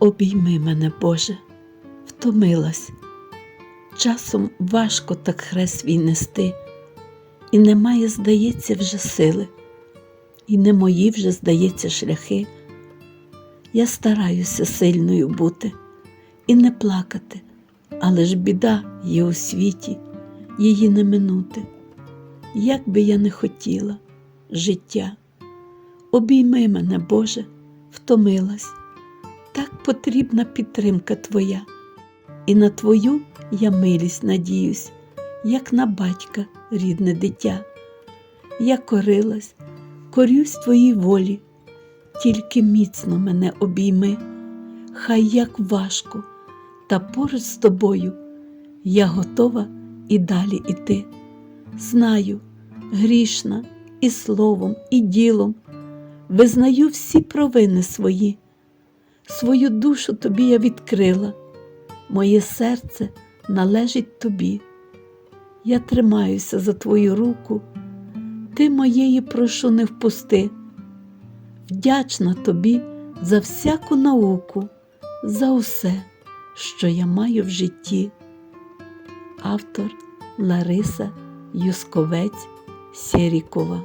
Обійми мене, Боже, втомилась. Часом важко так хрест свій нести, і немає, здається, вже сили, і не мої вже, здається, шляхи. Я стараюся сильною бути і не плакати, але ж біда є у світі, її не минути. Як би я не хотіла життя, обійми мене, Боже, втомилась. Так потрібна підтримка Твоя, і на Твою я милість надіюсь, як на батька рідне дитя. Я корилась, корюсь Твоїй волі, тільки міцно мене обійми, хай як важко, та поруч з тобою я готова і далі іти. Знаю, грішна і словом, і ділом, визнаю всі провини свої. Свою душу тобі я відкрила, моє серце належить тобі. Я тримаюся за твою руку, ти моєї прошу не впусти. Вдячна тобі за всяку науку, за усе, що я маю в житті. Автор Лариса Юсковець Сєрікова